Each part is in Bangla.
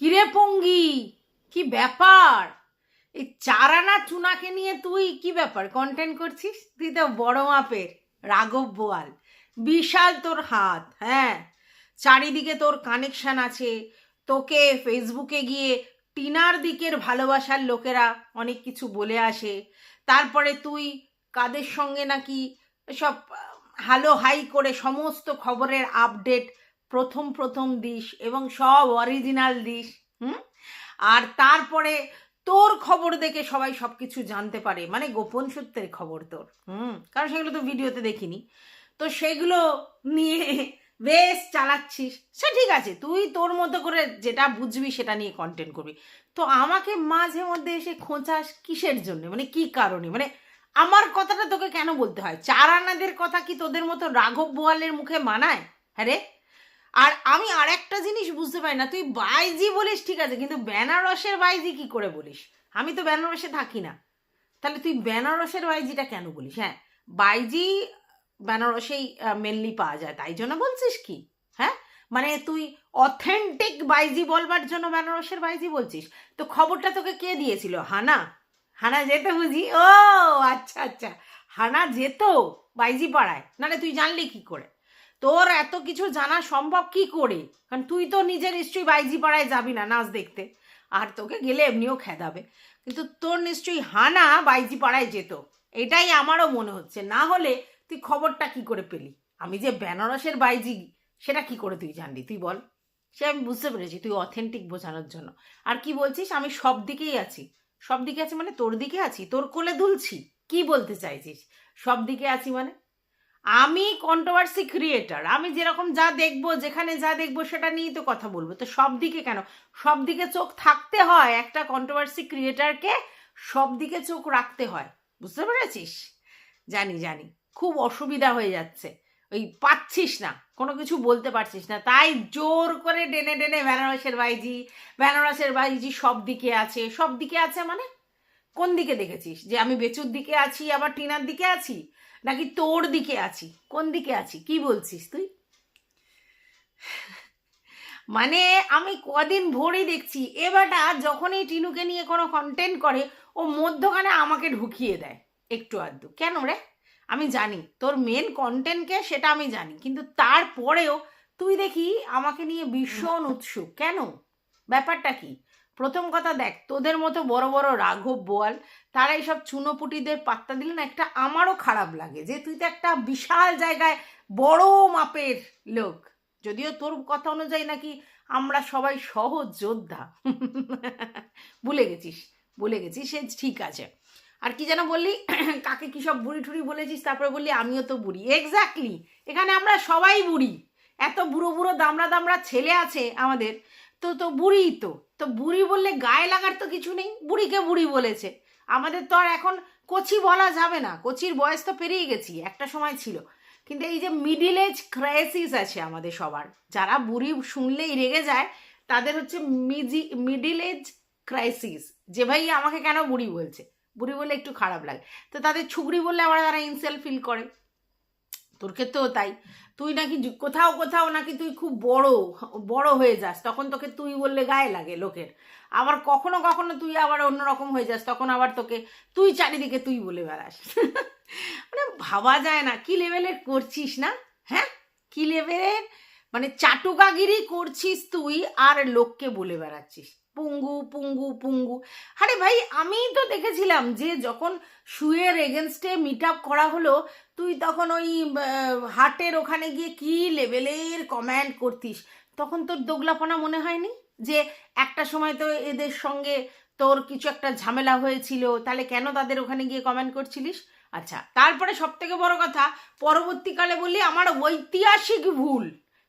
কিরে পঙ্গি? কি ব্যাপার? এই চারানা চুনাকে নিয়ে তুই কি ব্যাপার কন্টেন্ট করছিস? তুই তো বড় মাপের, রাঘব বোয়াল। বিশাল তোর হাত হ্যাঁ? চারিদিকে তোর কানেকশন আছে। তোকে ফেসবুকে গিয়ে টিনার দিকের ভালোবাসার লোকেরা অনেক কিছু বলে আসে। তারপরে তুই কাদের সঙ্গে নাকি সব হ্যালো হাই করে সমস্ত খবরের আপডেট প্রথম প্রথম দিস এবং সব অরিজিনাল দিস হুম? আর তারপরে তোর খবর দেখে সবাই সব কিছু জানতে পারে মানে গোপন সূত্রের খবর তোর, হুম? কারণ সেগুলো তো ভিডিওতে দেখিনি। তো সেগুলো নিয়ে বেশ চালাচ্ছিস। সে ঠিক আছে, তুই তোর মতো করে যেটা বুঝবি সেটা নিয়ে কন্টেন্ট করবি। তো আমাকে মাঝে মধ্যে এসে খোঁচাস কিসের জন্য? মানে কি কারণে? মানে আমার কথাটা তোকে কেন বলতে হয়? চার আনাদের কথা কি তোদের মতো রাঘব বোয়ালের মুখে মানায়? হ্যাঁ রে? আর আমি আর একটা জিনিস বুঝতে পারি না, তুই বাইজি বলিস, ঠিক আছে, কিন্তু বেনারসের বাইজি কি করে বলিস? আমি তো বেনারসে থাকি না। তাহলে তুই বেনারসের বাইজিটা কেন বলিস? হ্যাঁ বাইজি বেনারসেই মেনলি পাওয়া যায়, তাই জন্য বলছিস কি? হ্যাঁ মানে তুই অথেন্টিক বাইজি বলবার জন্য বেনারসের বাইজি বলছিস? তো খবরটা তোকে কে দিয়েছিল? হানা। হানা যেত বুঝি? ও আচ্ছা আচ্ছা। হানা যেত বাইজি পাড়ায়, নাহলে তুই জানলি কি করে? তোর এত কিছু জানা সম্ভব কি করে? কারণ তুই তো নিজের নিশ্চয়ই বাইজি পাড়ায় যাবি না নাচ দেখতে। আর তোকে গেলে এমনিও খেদাবে। কিন্তু তোর নিশ্চয়ই হানা বাইজি পাড়ায় যেত। এটাই আমারও মনে হচ্ছে। না হলে তুই খবরটা কি করে পেলি? আমি যে বেনারসের বাইজি, সেটা কি করে তুই জানলি? তুই বল। সে আমি বুঝতে পেরেছি, তুই অথেন্টিক বোঝানোর জন্য। আর কি বলছিস? আমি সব দিকেই আছি। সব দিকে আছি মানে তোর দিকে আছি? তোর কোলে দুলছি? কি বলতে চাইছিস? সব দিকে আছি মানে? আমি কন্ট্রোভার্সি ক্রিয়েটার আমি যেরকম যা দেখব, যেখানে যা দেখব সেটা নিয়েই তো কথা বলব। তো সব দিকে কেন? সব দিকে চোখ থাকতে হয় একটা কন্ট্রোভার্সি ক্রিয়েটারকে সব দিকে চোখ রাখতে হয়। বুঝতে পেরেছিস? জানি জানি। খুব অসুবিধা হয়ে যাচ্ছে। ওই পাচ্ছিস না, কোনো কিছু বলতে পারছিস না। তাই জোর করে ডেনে টেনে বেনারসের বাইজি বেনারসের বাইজি সব দিকে আছে। সব দিকে আছে মানে? কোন দিকে দেখেছিস? যে আমি বেচুর দিকে আছি, আবার টিনার দিকে আছি? নাকি তোর দিকে আছি? কোন দিকে আছি? কি বলছিস তুই? মানে আমি কদিন ভোরই দেখছি এবারটা যখনই টিনুকে নিয়ে কোনো কন্টেন্ট করে, ও মধ্যখানে আমাকে ঢুকিয়ে দেয়, একটু আধটু। কেন রে? আমি জানি, তোর মেন কন্টেন্টকে সেটা আমি জানি, কিন্তু তারপরেও তুই দেখি আমাকে নিয়ে ভীষণ উৎসুক। কেন? ব্যাপারটা কি? প্রথম কথা দেখ, তোদের মতো বড় বড় রাঘব বোয়াল, তারা এইসব চুনোপুটিদের পাত্তা দিলে না একটা আমারও খারাপ লাগে যে তুই তো একটা বিশাল জায়গায় বড় মাপের লোক। যদিও তোর কথা অনুযায়ী নাকি আমরা সবাই সহজ যোদ্ধা। ভুলে গেছিস ভুলে গেছিস, সে ঠিক আছে। আর কি যেন বললি, কাকে কী সব বুড়ি ঠুড়ি বলেছিস, তারপরে বললি, আমিও তো বুড়ি। এক্স্যাক্টলি এখানে আমরা সবাই বুড়ি। এত বুড়ো বুড়ো দামড়া দামড়া ছেলে আছে আমাদের। তো তো বুড়ি তো। তো বুড়ি বললে গায়ে লাগার তো কিছু নেই, বুড়িকে বুড়ি বলেছে। আমাদের তো আর এখন কচি বলা যাবে না, কচির বয়স তো পেরিয়ে গেছি, একটা সময় ছিল। কিন্তু এই যে মিডিল এজ ক্রাইসিস আছে আমাদের সবার, যারা বুড়ি শুনলেই রেগে যায়, তাদের হচ্ছে মিজি মিডিল এজ ক্রাইসিস যে ভাই আমাকে কেন বুড়ি বলছে? বুড়ি বললে একটু খারাপ লাগে। তো তাদের ছুগড়ি বললে আবার তারা ইনসেল ফিল করে। তোর ক্ষেত্রেও তাই। তুই নাকি কোথাও কোথাও নাকি তুই খুব বড় বড় হয়ে যাস। তখন তোকে তুই বললে গায়ে লাগে লোকের। আবার কখনো কখনো তুই আবার অন্যরকম হয়ে যাস। তখন আবার তোকে তুই চারিদিকে তুই বলে বেড়াস। মানে ভাবা যায় না, কি লেভেলের করছিস না? হ্যাঁ? কি লেভেলের মানে চাটুকাগিরি করছিস তুই আর লোককে বলে বেড়াচ্ছিস। পুঙ্গু পুঙ্গু পুঙ্গু। আরে ভাই আমি তো দেখেছিলাম যে যখন শুয়ের এগেনস্টে মিট আপ করা হলো, তুই তখন ওই হাটের ওখানে গিয়ে কি লেভেলের কমেন্ট করতিস? তখন তোর দোগলাপনা মনে হয়নি? যে একটা সময় তো এদের সঙ্গে তোর কিছু একটা ঝামেলা হয়েছিল, তাহলে কেন তাদের ওখানে গিয়ে কমেন্ট করছিলিস? আচ্ছা তারপরে সব থেকে বড় কথা, পরবর্তীকালে বলি আমার ঐতিহাসিক ভুল।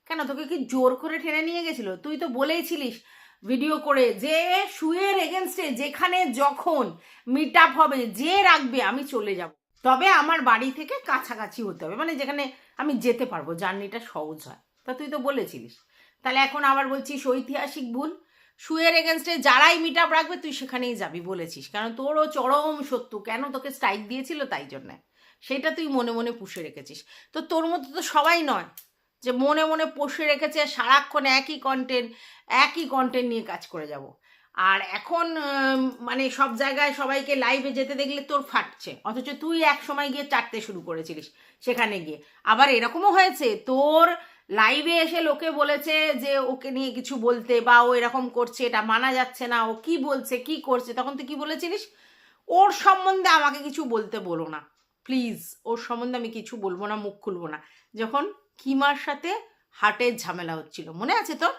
কেন, তোকে কি জোর করে টেনে নিয়ে গেছিল? তুই তো বলেইছিলিস ভিডিও করে যে শুয়ের এগেনস্টে যেখানে যখন মিট আপ হবে, যে রাখবে, আমি চলে যাব। তবে আমার বাড়ি থেকে কাছাকাছি হতে হবে। মানে যেখানে আমি যেতে পারব, জার্নিটা সহজ হয়। তা তুই তো বলেছিলিস। তাহলে এখন আবার বলছিস ঐতিহাসিক ভুল। শুয়ের এগেনস্টে যারাই মিট আপ রাখবে, তুই সেখানেই যাবি বলেছিস। কারণ তোরও চরম সত্য কেন তোকে স্ট্রাইক দিয়েছিল তাই জন্যে? সেটা তুই মনে মনে পুষে রেখেছিস। তো তোর মতো তো সবাই নয়। যে মনে মনে পোষে রেখেছে, সারাক্ষণ একই কন্টেন্ট একই কন্টেন্ট নিয়ে কাজ করে যাব। আর এখন মানে সব জায়গায় সবাইকে লাইভে যেতে দেখলে তোর ফাটছে। অথচ তুই এক সময় গিয়ে চাটতে শুরু করেছিলিস সেখানে গিয়ে। আবার এরকমও হয়েছে, তোর লাইভে এসে লোকে বলেছে যে ওকে নিয়ে কিছু বলতে বা ও এরকম করছে, এটা মানা যাচ্ছে না, ও কি বলছে, কি করছে, তখন তুই কি বলেছিলিস? ওর সম্বন্ধে আমাকে কিছু বলতে বলো না। প্লিজ ওর সম্বন্ধে আমি কিছু বলব না, মুখ খুলবো না। যখন কিমার সাথে হার্টের ঝামেলা হচ্ছিল, মনে আছে তোর?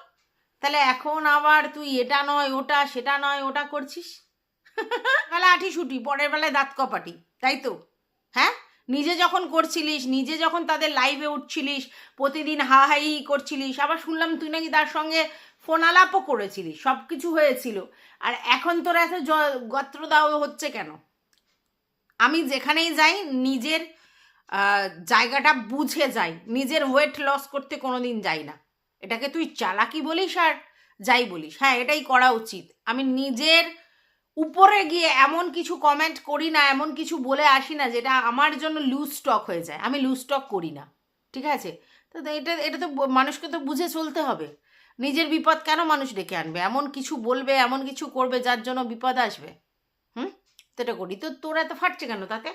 তাহলে এখন আবার তুই এটা নয়, ওটা, সেটা নয়, ওটা করছিস? বেলা আঠি ছুটি পরের বেলায় দাঁত কপাটি, তাই তো? হ্যাঁ? নিজে যখন করছিলিস, নিজে যখন তাদের লাইভে উঠছিলিস, প্রতিদিন হা হাই করছিলিস, আবার শুনলাম তুই নাকি তার সঙ্গে ফোন আলাপও করেছিলিস সব কিছু হয়েছিল। আর এখন তোর এত জ- গত্র দাও হচ্ছে কেন? আমি যেখানেই যাই, নিজের জায়গাটা বুঝে যাই। নিজের ওয়েট লস করতে কোনো দিন যাই না। এটাকে তুই চালাকি বলিস আর যাই বলিস। হ্যাঁ এটাই করা উচিত। আমি নিজের উপরে গিয়ে এমন কিছু কমেন্ট করি না, এমন কিছু বলে আসি না, যেটা আমার জন্য লুজ স্টক হয়ে যায়। আমি লুজ স্টক করি না। ঠিক আছে? তো এটা এটা তো মানুষকে তো বুঝে চলতে হবে। নিজের বিপদ কেন মানুষ ডেকে আনবে? এমন কিছু বলবে, এমন কিছু করবে, যার জন্য বিপদ আসবে। হুম? তো এটা করি। তো তোরা এত ফাটছে কেন তাতে?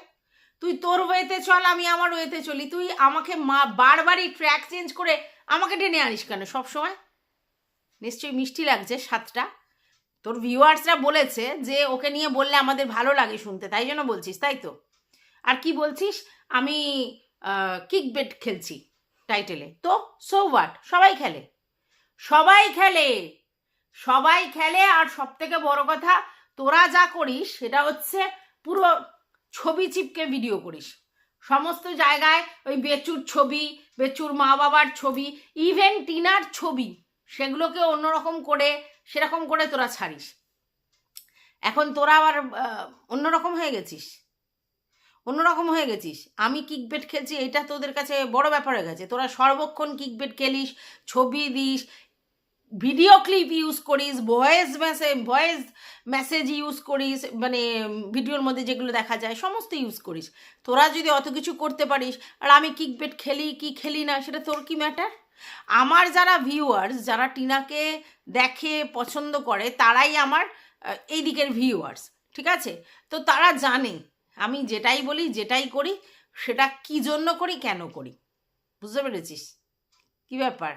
তুই তোর ওয়েতে চল, আমি আমার ওয়েতে চলি। তুই আমাকে মা বারবারই ট্র্যাক চেঞ্জ করে আমাকে টেনে আনিস কেন সবসময়? নিশ্চয়ই মিষ্টি লাগছে সাতটা তোর ভিউয়ার্সরা বলেছে যে ওকে নিয়ে বললে আমাদের ভালো লাগে শুনতে, তাই জন্য বলছিস, তাই তো? আর কি বলছিস? আমি কিক বেট খেলছি টাইটেলে তো সো হোয়াট সবাই খেলে। সবাই খেলে। সবাই খেলে, আর সব থেকে বড় কথা, তোরা যা করিস, সেটা হচ্ছে পুরো ছবি চিপকে ভিডিও করিস। সমস্ত জায়গায় ওই বেচুর ছবি, বেচুর মা বাবার ছবি ইভেন টিনার ছবি, সেগুলোকে অন্যরকম করে, সেরকম করে তোরা ছাড়িস। এখন তোরা আবার অন্যরকম হয়ে গেছিস। অন্যরকম হয়ে গেছিস। আমি কিকবেট খেলছি, এটা তোদের কাছে বড় ব্যাপার হয়ে গেছে। তোরা সর্বক্ষণ কিকবেট খেলিস, ছবি দিস ভিডিও ক্লিপ ইউজ করিস voice message voice message use করিস মানে ভিডিওর মধ্যে যেগুলো দেখা যায়, সমস্ত ইউজ করিস। তোরা যদি অত কিছু করতে পারিস, আর আমি কিকবেট খেলি কি খেলি না, সেটা তোর কি ম্যাটার আমার যারা ভিউয়ার্স যারা টিনাকে দেখে পছন্দ করে, তারাই আমার এই দিকের ভিউয়ার্স ঠিক আছে? তো তারা জানে, আমি যেটাই বলি, যেটাই করি, সেটা কি জন্য করি, কেন করি? বুঝতে পেরেছিস? কি ব্যাপার?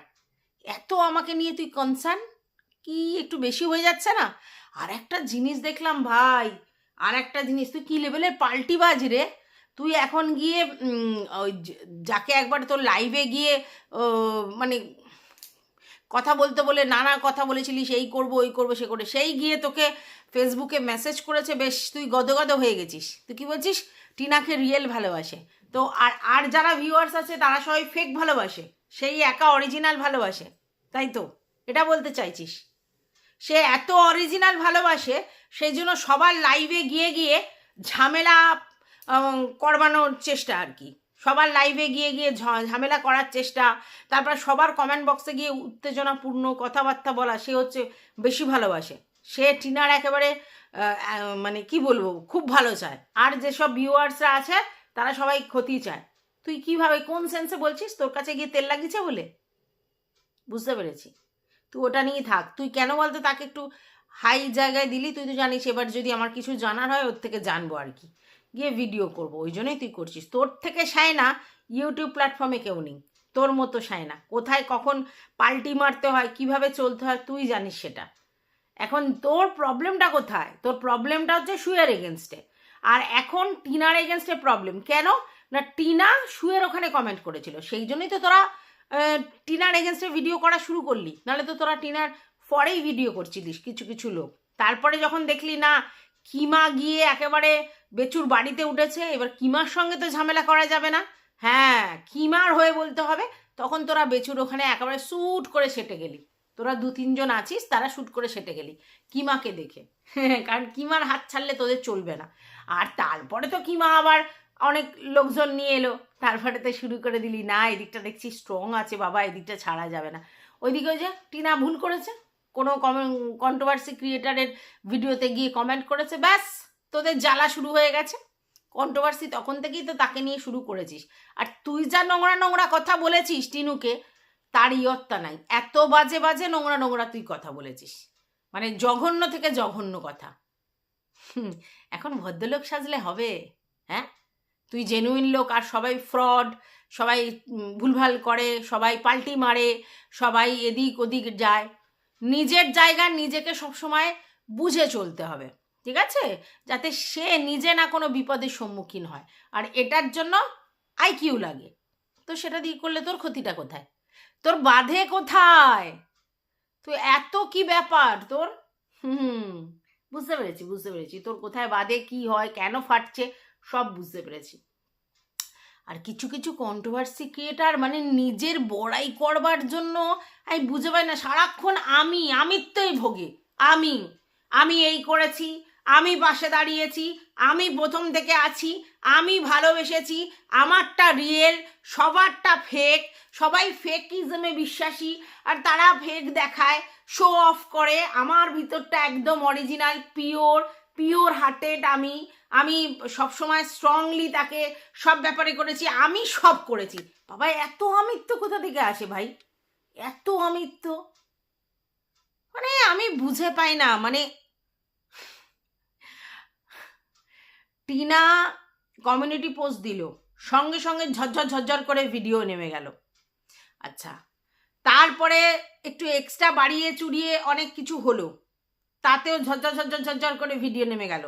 এত আমাকে নিয়ে তুই কনসার্ন কি একটু বেশি হয়ে যাচ্ছে না? আর একটা জিনিস দেখলাম ভাই, আর একটা জিনিস, তুই কি লেভেলের পাল্টি বাজ রে? তুই এখন গিয়ে ওই যাকে একবার তোর লাইভে গিয়ে মানে কথা বলতে বলে, নানা কথা বলেছিলি, সেই করব, ওই করব, সে করে সেই গিয়ে তোকে ফেসবুকে মেসেজ করেছে, বেশ তুই গদগদ হয়ে গেছিস। তুই কি বলছিস? টিনাকে রিয়েল ভালোবাসে। তো আর আর যারা ভিউয়ার্স আছে, তারা সবাই ফেক ভালোবাসে। সেই একা অরিজিনাল ভালোবাসে। তাই তো? এটা বলতে চাইছিস। সে এত অরিজিনাল ভালোবাসে সেই জন্য সবার লাইভে গিয়ে গিয়ে ঝামেলা করবানোর চেষ্টা আর কি। সবার লাইভে গিয়ে গিয়ে ঝামেলা করার চেষ্টা, তারপর সবার কমেন্ট বক্সে গিয়ে উত্তেজনাপূর্ণ কথাবার্তা বলা, সে হচ্ছে বেশি ভালোবাসে। সে টিনার একেবারে মানে কি বলব, খুব ভালো চায়। আর যেসব ভিউয়ার্সরা আছে, তারা সবাই ক্ষতি চায়। তুই কীভাবে, কোন সেন্সে বলছিস? তোর কাছে গিয়ে তেল লাগিয়েছে বলে? বুঝতে পেরেছি। তুই ওটা নিয়ে থাক। তুই কেন বলতো তাকে একটু হাই জায়গায় দিলি, তুই তো জানিস এবার যদি আমার কিছু জানার হয়, ওর থেকে জানব আর কি। গিয়ে ভিডিও করব, ওই জন্যই তুই করছিস। তোর থেকে সায় না ইউটিউব প্ল্যাটফর্মে কেউ নেই। তোর মতো সায় না কোথায় কখন পাল্টি মারতে হয়, কীভাবে চলতে হয়, তুই জানিস সেটা। এখন তোর প্রবলেমটা কোথায়? তোর প্রবলেমটা হচ্ছে শুয়ের এগেনস্টে আর এখন টিনার এগেনস্টে প্রবলেম কেন? না, টিনা শুয়ের ওখানে কমেন্ট করেছিল। সেই জন্যই তো তোরা টিনার এগেনস্টে ভিডিও করা শুরু করলি। নাহলে তো তোরা টিনার পরেই ভিডিও করছিলিস কিছু কিছু লোক। তারপরে যখন দেখলি, না, কিমা গিয়ে একেবারে বেচুর বাড়িতে উঠেছে, এবার কিমার সঙ্গে তো ঝামেলা করা যাবে না। হ্যাঁ কিমার হয়ে বলতে হবে, তখন তোরা বেচুর ওখানে একেবারে শ্যুট করে সেটে গেলি। তোরা দু, তিনজন আছিস, তারা শ্যুট করে সেটে গেলি, কিমাকে দেখে। কারণ কিমার হাত ছাড়লে তোদের চলবে না। আর তারপরে তো কিমা আবার অনেক লোকজন নিয়ে এলো। তারপরে তো শুরু করে দিলি, না, এদিকটা দেখছি স্ট্রং আছে বাবা, এদিকটা ছাড়া যাবে না। ওইদিকে ওই যে টিনা ভুল করেছে, কোনো কন্ট্রোভার্সি ক্রিয়েটারের ভিডিওতে গিয়ে কমেন্ট করেছে, ব্যাস, তোদের জ্বালা শুরু হয়ে গেছে। কন্ট্রোভার্সি তখন থেকেই তো তাকে নিয়ে শুরু করেছিস। আর তুই যা নোংরা নোংরা কথা বলেছিস টিনুকে, তার ইয়ত্তা নাই। এত বাজে বাজে নোংরা নোংরা তুই কথা বলেছিস। মানে জঘন্য থেকে জঘন্য কথা। এখন ভদ্রলোক সাজলে হবে হ্যাঁ? তুই জেনুইন লোক আর সবাই ফ্রড সবাই ভুলভাল করে, সবাই পাল্টি মারে, সবাই এদিক ওদিক যায়। নিজের জায়গা নিজেকে সবসময় বুঝে চলতে হবে, ঠিক আছে? যাতে সে নিজে না কোনো বিপদের সম্মুখীন হয়। আর এটার জন্য আইকিউ লাগে। তো সেটা দিয়ে করলে তোর ক্ষতিটা কোথায়? তোর বাধে কোথায়? তুই এত কি ব্যাপার তোর? হুম বুঝতে পেরেছি বুঝতে পেরেছি। তোর কোথায় বাদে কি হয়, কেন ফাটছে? সব বুঝতে পেরেছি। আর কিছু কিছু কন্ট্রোভার্সি ক্রিয়েটার মানে নিজের বড়াই করবার জন্য আমি বুঝে পাই না, সারাক্ষণ আমি, আমিত্বই ভোগে। আমি আমি এই করেছি, আমি পাশে দাঁড়িয়েছি, আমি প্রথম থেকে আছি, আমি ভালোবেসেছি, আমারটা রিয়েল সবারটা ফেক সবাই ফেকিজমে বিশ্বাসী, আর তারা ফেক দেখায় শো অফ করে, আমার ভিতরটা একদম অরিজিনাল পিওর পিওর হার্টেড আমি আমি সবসময় স্ট্রংলি তাকে সব ব্যাপারে করেছি, আমি সব করেছি। বাবা, এত আমিত্ব কোথা থেকে আসে ভাই? এত আমিত্ব মানে আমি বুঝে পাই না মানে টিনা কমিউনিটি পোস্ট দিল, সঙ্গে সঙ্গে ঝরঝর ঝরঝর করে ভিডিও নেমে গেল। আচ্ছা তারপরে একটু এক্সট্রা বাড়িয়ে চুড়িয়ে অনেক কিছু হলো। তাতেও ঝরঝর ঝরঝর ঝরঝর করে ভিডিও নেমে গেল।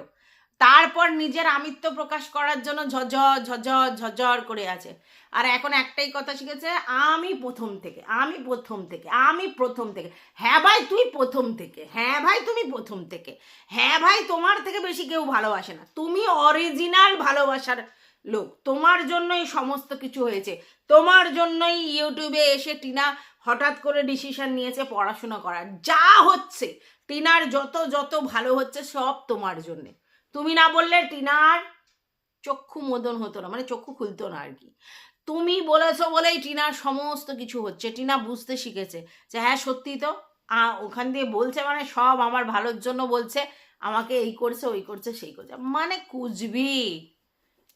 তারপর নিজের আমিত্ব প্রকাশ করার জন্য ঝরঝর ঝরঝর ঝরঝর করে আছে। আর এখন একটাই কথা শিখেছে, আমি প্রথম থেকে, আমি প্রথম থেকে, আমি প্রথম থেকে। হ্যাঁ ভাই, তুই প্রথম থেকে হ্যাঁ ভাই, তুমি প্রথম থেকে। হ্যাঁ ভাই, তোমার থেকে বেশি কেউ ভালোবাসে না। তুমি অরিজিনাল ভালোবাসার লোক। তোমার জন্যই সমস্ত কিছু হয়েছে। তোমার জন্যই ইউটিউবে এসে টিনা হঠাৎ করে ডিসিশন নিয়েছে পড়াশোনা করার। যা হচ্ছে টিনার যত যত ভালো হচ্ছে সব তোমার জন্যে। তুমি না বললে টিনার চক্ষু মোদন হতো না মানে চক্ষু খুলতো না আর কি। তুমি বলেছ বলেই টিনার সমস্ত কিছু হচ্ছে। টিনা বুঝতে শিখেছে যে হ্যাঁ সত্যি তো ওখান দিয়ে বলছে মানে সব আমার ভালোর জন্য বলছে, আমাকে এই করছে, ওই করছে, সেই করছে। মানে কুচবি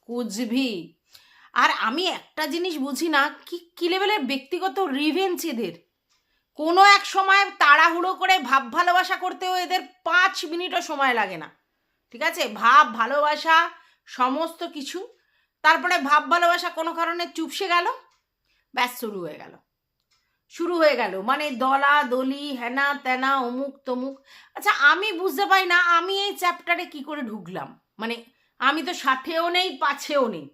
কুচবি আর আমি একটা জিনিস বুঝি না, কি কি লেভেলের ব্যক্তিগত রিভেঞ্চ এদের? কোনো এক সময় তাড়াহুড়ো করে ভাব ভালোবাসা করতেও এদের পাঁচ মিনিটও সময় লাগে না। ঠিক আছে? ভাব, ভালোবাসা, সমস্ত কিছু। তারপরে ভাব, ভালোবাসা কোনো কারণে চুপসে গেল, ব্যাস শুরু হয়ে গেল। শুরু হয়ে গেল মানে দলা, দলি, হেনা, তেনা, অমুক, তমুক। আচ্ছা আমি বুঝতে পারি না আমি এই চ্যাপ্টারে কি করে ঢুকলাম। মানে আমি তো সাথেও নেই পাছেও নেই।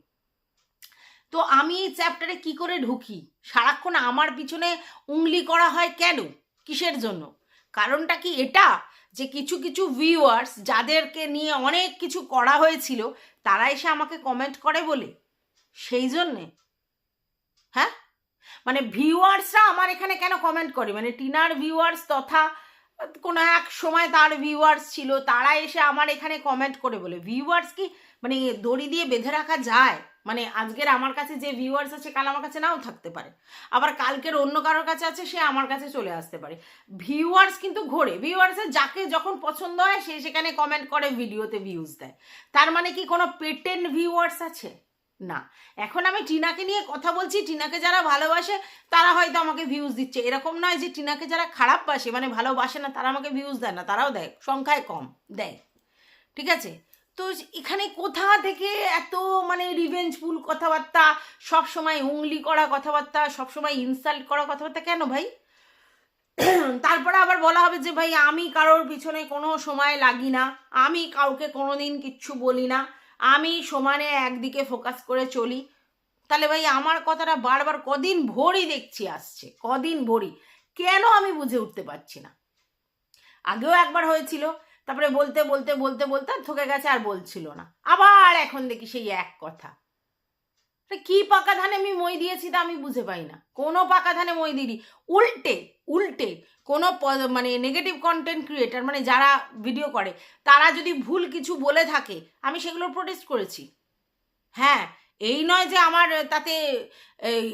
তো আমি এই চ্যাপ্টারে কি করে ঢুকি? সারাক্ষণ আমার পিছনে উংলি করা হয় কেন? কিসের জন্য? কারণটা কি এটা? যে কিছু কিছু ভিউয়ার্স যাদেরকে নিয়ে অনেক কিছু করা হয়েছিল, তারা এসে আমাকে কমেন্ট করে বলে। সেই জন্যে। হ্যাঁ? মানে ভিউয়ার্সরা আমার এখানে কেন কমেন্ট করে? মানে টিনার ভিউয়ার্স তথা কোনো এক সময় তার ভিউয়ার্স ছিল, তারা এসে আমার এখানে কমেন্ট করে বলে। ভিউয়ার্স কি? মানে দড়ি দিয়ে বেঁধে রাখা যায়। মানে আজকের আমার কাছে যে ভিউয়ার্স আছে, কাল আমার কাছে নাও থাকতে পারে। আবার কালকের অন্য কারোর কাছে আছে, সে আমার কাছে চলে আসতে পারে। ভিউয়ার্স কিন্তু ঘোরে। ভিউয়ার্সের যাকে যখন পছন্দ হয়, সে সেখানে কমেন্ট করে, ভিডিওতে ভিউজ দেয়। তার মানে কি কোনো পেটেন্ট ভিউয়ার্স আছে? না। এখন আমি টিনাকে নিয়ে কথা বলছি। টিনাকে যারা ভালোবাসে, তারা হয়তো আমাকে ভিউজ দিচ্ছে। এরকম নয় যে টিনাকে যারা খারাপ বাসে মানে ভালোবাসে না, তারা আমাকে ভিউজ দেয় না। তারাও দেয়। সংখ্যায় কম। দেয়। ঠিক আছে? তো এখানে কোথা থেকে এত মানে রিভেঞ্জফুল কথাবার্তা সব সময় উংলি করা কথাবার্তা সব সময় ইনসাল্ট করা কথাবার্তা কেন ভাই? তারপরে আবার বলা হবে যে ভাই, আমি কারোর পিছনে কোনো সময় লাগি না, আমি কাউকে কোনোদিন কিচ্ছু বলি না, আমি সমানে একদিকে ফোকাস করে চলি। তাহলে ভাই, আমার কথাটা বারবার কদিন ভোরই দেখছি আসছে, কদিন ভরি কেন আমি বুঝে উঠতে পারছি না? আগেও একবার হয়েছিল তারপরে বলতে বলতে বলতে বলতে থকে গেছে আর বলছিল না। আবার এখন দেখি সেই এক কথা। কি পাকা ধানে আমি মই দিয়েছি তা আমি বুঝে পাই না। কোনো পাকা ধানে মই দিইনি। উল্টে উল্টে কোনো মানে নেগেটিভ কন্টেন্ট ক্রিয়েটার মানে যারা ভিডিও করে, তারা যদি ভুল কিছু বলে থাকে, আমি সেগুলো প্রোটেস্ট করেছি। হ্যাঁ এই নয় যে আমার তাতে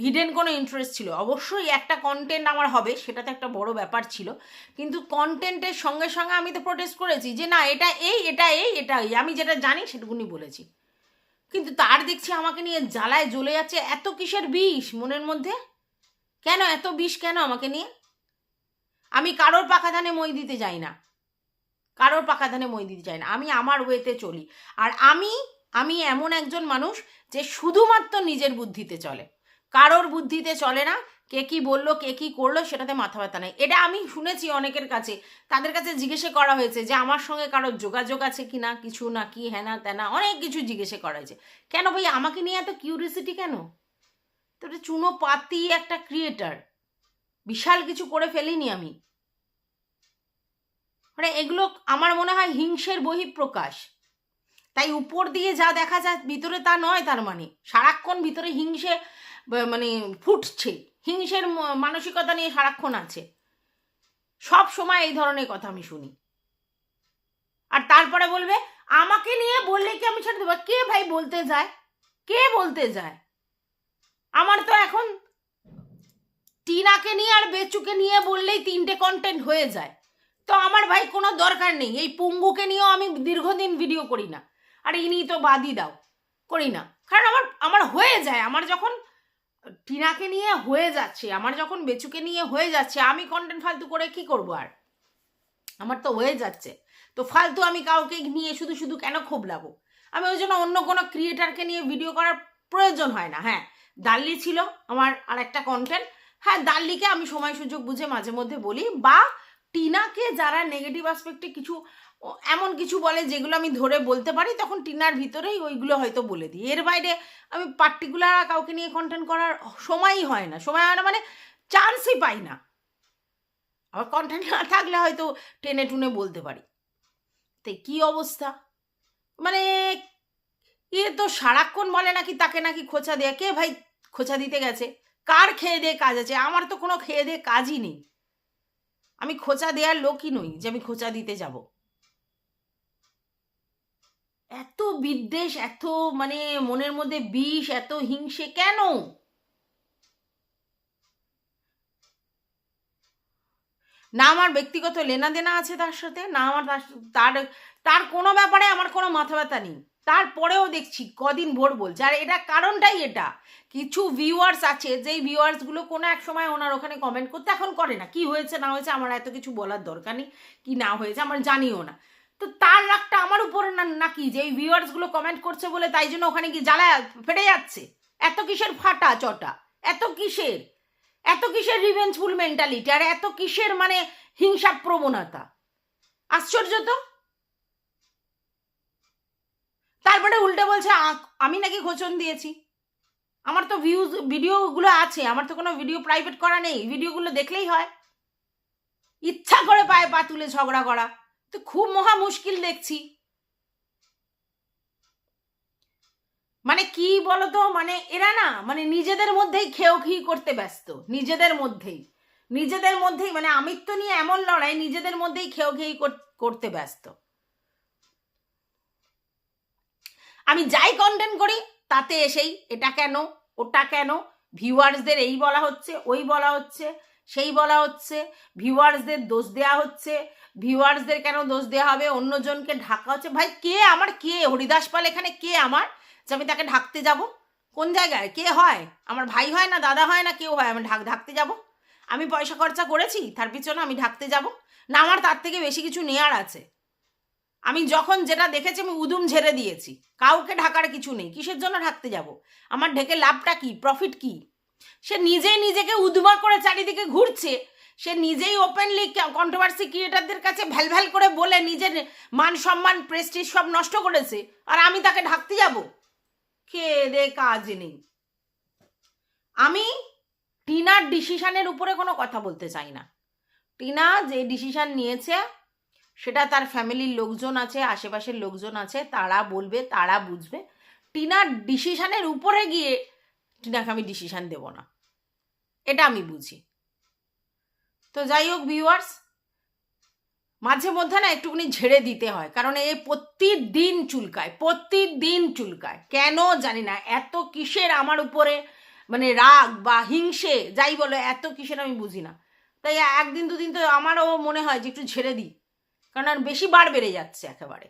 হিডেন কোনো ইন্টারেস্ট ছিল। অবশ্যই একটা কন্টেন্ট আমার হবে সেটা তো একটা বড় ব্যাপার ছিল। কিন্তু কন্টেন্টের সঙ্গে সঙ্গে আমি তো প্রোটেস্ট করেছি যে না, এটা এই এটা এই এটা এই। আমি যেটা জানি সেটুকুনি বলেছি। কিন্তু তার দেখছি আমাকে নিয়ে জ্বালায় জ্বলে যাচ্ছে, এত কিসের বিষ মনের মধ্যে? কেন এত বিষ কেন আমাকে নিয়ে? আমি কারোর পাকা ধানে মই দিতে যাই না। কারোর পাকা ধানে মই দিতে চাই না। আমি আমার ওয়েতে চলি। আর আমি আমি এমন একজন মানুষ যে শুধুমাত্র নিজের বুদ্ধিতে চলে। কারোর বুদ্ধিতে চলে না, কে কি বলল, কে কি করল সেটাতে মাথা ব্যথা নেই। এটা আমি শুনেছি অনেকের কাছে, তাদের কাছে জিজ্ঞেসে করা হয়েছে যে আমার সঙ্গে কারোর যোগাযোগ আছে কি না, কিছু না কি হ্যানা ত্যানা অনেক কিছু জিজ্ঞেসে করা হয়েছে। কেন ভাই, আমাকে নিয়ে এত কিউরিয়াসিটি কেন? তো চুনো পাতি একটা ক্রিয়েটার বিশাল কিছু করে ফেলিনি আমি। মানে এগুলো আমার মনে হয় হিংসের বহিঃপ্রকাশ। তাই উপর দিয়ে যা দেখা যায়, ভিতরে তা নয় তার মানে। সারাক্ষণ ভিতরে হিংসে মানে ফুটছে। হিংসের মানসিকতা নিয়ে সারাক্ষণ আছে। সব সময় এই ধরনের কথা আমি শুনি। আর তারপরে বলবে, আমাকে নিয়ে বললে কি আমি ছেড়ে দেবো? কে ভাই বলতে যায়? কে বলতে যায়? আমার তো এখন টিনাকে নিয়ে আর বেচুকে নিয়ে বললেই তিনটে কন্টেন্ট হয়ে যায়। তো আমার ভাই কোনো দরকার নেই। এই পুঙ্গুকে নিয়েও আমি দীর্ঘদিন ভিডিও করি না। আর ইনি তো বাদই দাও। করি না। কারণ আমার আমার হয়ে যায়। আমার যখন টিনাকে নিয়ে হয়ে যাচ্ছে, আমার যখন বেচুকে নিয়ে হয়ে যাচ্ছে, আমি কন্টেন্ট ফালতু করে কি করব আর? আমার তো হয়ে যাচ্ছে। তো ফালতু আমি কাউকে নিয়ে শুধু শুধু কেন খোবলাবো আমি ওই জন্য অন্য কোনো ক্রিয়েটারকে নিয়ে ভিডিও করার প্রয়োজন হয় না। হ্যাঁ দাল্লি ছিল আমার আর একটা কন্টেন্ট হ্যাঁ দাল্লিকে আমি সময় সুযোগ বুঝে মাঝে মধ্যে বলি বা টিনাকে যারা নেগেটিভ আসপেক্টে কিছু এমন কিছু বলে যেগুলো আমি ধরে বলতে পারি, তখন টিনার ভিতরেই ওইগুলো হয়তো বলে দিই। এর বাইরে আমি পার্টিকুলার কাউকে নিয়ে কন্টেন্ট করার সময়ই হয় না। সময় হয় না মানে চান্সই পাই না। আবার কন্টেন্ট না থাকলে হয়তো টেনে টুনে বলতে পারি। তো কি অবস্থা? মানে এ তো সারাক্ষণ বলে নাকি তাকে নাকি খোঁচা দেয়া। কে ভাই খোঁচা দিতে গেছে? কার খেয়ে দিয়ে কাজ আছে? আমার তো কোনো খেয়ে দিয়ে কাজই নেই। আমি খোঁচা দেওয়ার লোকই নই যে আমি খোঁচা দিতে যাব। এত বিদ্বেষ, এত মানে মনের মধ্যে বিষ, এত হিংসে কেন? না আমার ব্যক্তিগত লেনা দেনা আছে তার সাথে, না আমার তার- তার কোনো ব্যাপারে আমার কোনো মাথা ব্যথা নেই। তারপরেও দেখছি কদিন ভোর বলছে আর এটা কারণটাই এটা। কিছু ভিউয়ার্স আছে, যেই ভিউয়ার্সগুলো কোনো এক সময় ওনার ওখানে কমেন্ট করতে, এখন করে না, কি হয়েছে, না হয়েছে, আমার এত কিছু বলার দরকার নেই, কি না হয়েছে, আমার জানিও না। তো তার রাগটা আমার উপরে না নাকি যে এই ভিউয়ার্সগুলো কমেন্ট করছে বলে তাই জন্য ওখানে কি জ্বালা ফেটে যাচ্ছে? এত কিসের ফাটা চটা? এত কিসের? এত কিসের রিভেঞ্জফুল মেন্টালিটি আর এত কিসের মানে হিংসা প্রবণতা আশ্চর্য তো? তারপরে উল্টে বলছে আমি নাকি ঘোষণ দিয়েছি। আমার তো ভিউজ ভিডিওগুলো আছে। আমার তো কোনো ভিডিও প্রাইভেট করা নেই। ভিডিওগুলো দেখলেই হয়। ইচ্ছা করে পায়ে পা তুলে ঝগড়া করা। তো খুব মহা মুশকিল দেখছি। মানে কি বলতো? মানে এরা না মানে নিজেদের মধ্যেই খেয়েও খেয়ে করতে ব্যস্ত, নিজেদের মধ্যেই। নিজেদের মধ্যেই মানে আমিত্ব নিয়ে এমন লড়াই, নিজেদের মধ্যেই খেয়েও খেয়ে করতে ব্যস্ত। আমি যাই কন্টেন্ট করি, তাতে এসেই, এটা কেন, ওটা কেন? ভিউয়ার্সদের এই বলা হচ্ছে, ওই বলা হচ্ছে সেই বলা হচ্ছে। ভিউয়ার্সদের দোষ দেওয়া হচ্ছে। ভিউয়ার্সদের কেন দোষ দেওয়া হবে? অন্যজনকে ঢাকা হচ্ছে। ভাই, কে আমার? কে? হরিদাস পাল এখানে কে আমার? যে আমি তাকে ঢাকতে যাব? কোন জায়গায়? কে হয়? আমার ভাই হয় না? দাদা হয় না? কেউ হয়? আমি ঢাক ঢাকতে যাব? আমি পয়সা খরচা করেছি? তার পিছনে আমি ঢাকতে যাব? না, আমার তার থেকে বেশি কিছু নেয়ার আছে। আমি যখন যেটা দেখেছি, আমি উদুম ঝেড়ে দিয়েছি। কাউকে ঢাকার কিছু নেই। কিসের জন্য ঢাকতে যাব? আমার ঢেকে লাভটা কি? প্রফিট কি? সে নিজেই নিজেকে উদ্মা করে চারিদিকে ঘুরছে। সে নিজেই ওপেনলি কন্ট্রোভার্সি ক্রিয়েটারদের কাছে ভ্যাল ভ্যাল করে বলে নিজের মান সম্মান প্রেস্টিজ সব নষ্ট করেছে। আর আমি তাকে ঢাকতে যাব। খেয়ে দে কাজ নেই। আমি টিনার ডিসিশনের উপরে কোনো কথা বলতে চাই না। টিনা যে ডিসিশন নিয়েছে, সেটা তার ফ্যামিলির লোকজন আছে, আশেপাশের লোকজন আছে, তারা বলবে, তারা বুঝবে। টিনার ডিসিশনের উপরে গিয়ে টিনাকে আমি ডিসিশান দেব না। এটা আমি বুঝি। তো যাই হোক ভিউয়ার্স মাঝে মধ্যে না একটুখানি ঝেড়ে দিতে হয়, কারণ এ প্রতিদিন চুলকায় প্রতিদিন চুলকায়। কেন জানি না, এত কিসের আমার উপরে মানে রাগ বা হিংসে, যাই বলো, এত কিসের আমি বুঝি না। তাই একদিন দুদিন তো আমারও মনে হয় যে একটু ঝেড়ে দিই, কারণ আর বেশি বার বেড়ে যাচ্ছে একেবারে।